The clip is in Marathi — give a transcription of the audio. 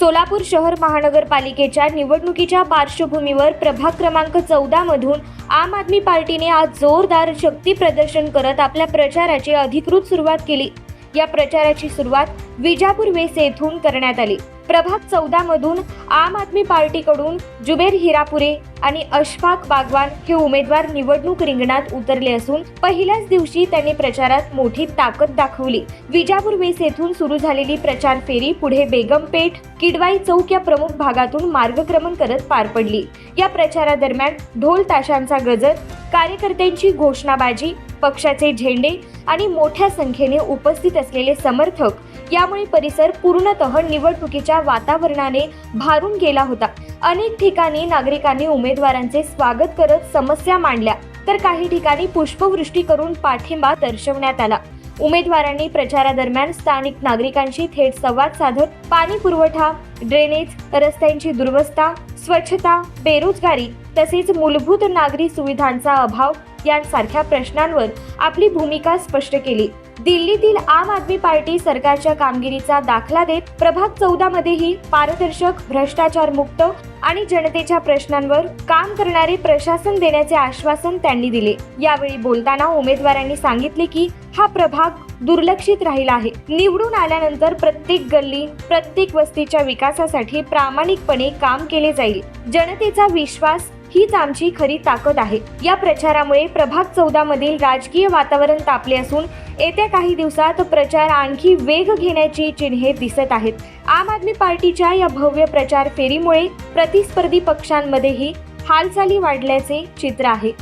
सोलापूर शहर महानगरपालिकेच्या निवडणुकीच्या पार्श्वभूमीवर प्रभाग क्रमांक चौदामधून आम आदमी पार्टीने आज जोरदार शक्ती प्रदर्शन करत आपल्या प्रचाराची अधिकृत सुरुवात केली. या प्रचाराची सुरुवात विजापूर वेस येथून करण्यात आली. प्रभाग चौदा मधून आम आदमी पार्टीकडून जुबेर हिरापुरे आणि अशफाक बागवान हे उमेदवार निवडणूक रिंगणात उतरले असून पहिल्याच दिवशी त्यांनी प्रचारात मोठी ताकद दाखवली. विजापूर वेस येथून सुरू झालेली प्रचार फेरी पुढे बेगमपेठ किडवाई चौक या प्रमुख भागातून मार्गक्रमण करत पार पडली. या प्रचारादरम्यान ढोल ताशांचा गजर कार्यकर्त्यांची घोषणाबाजी पक्षाचे झेंडे आणि मोठ्या संख्येने उपस्थित असलेले समर्थक यामुळे परिसर पूर्णतः निवडणुकीच्या वातावरणाने भारून गेला होता. अनेक ठिकाणी नागरिकांनी उमेदवारांचे स्वागत करत समस्या मांडल्या तर काही ठिकाणी पुष्पवृष्टी करून पाठिंबा दर्शवण्यात आला. उमेदवारांनी प्रचारादरम्यान स्थानिक नागरिकांशी थेट संवाद साधत पाणी पुरवठा ड्रेनेज रस्त्यांची दुरवस्था स्वच्छता बेरोजगारी तसेच मूलभूत नागरी सुविधांचा अभाव यांसारख्या प्रश्नांवर आपली भूमिका स्पष्ट केली. दिल्लीतील आम आदमी पार्टी सरकारच्या कामगिरीचा दाखला देत प्रभाग चौदा मध्येही पारदर्शक भ्रष्टाचार मुक्त आणि जनतेच्या प्रश्नांवर काम करणारे प्रशासन देण्याचे आश्वासन त्यांनी दिले. यावेळी बोलताना उमेदवारांनी सांगितले की हा प्रभाग दुर्लक्षित राहिला आहे. निवडून आल्यानंतर प्रत्येक गल्ली प्रत्येक वस्तीच्या विकासासाठी प्रामाणिकपणे काम केले जाईल. जनतेचा विश्वास हीच आमची खरी ताकद आहे. या प्रचारामुळे प्रभाग चौदा मधील राजकीय वातावरण तापले असून येत्या काही दिवसात प्रचार आणखी वेग घेण्याची चिन्हे दिसत आहेत. आम आदमी पार्टीच्या या भव्य प्रचार फेरीमुळे प्रतिस्पर्धी पक्षांमध्येही हालचाली वाढल्याचे चित्र आहे.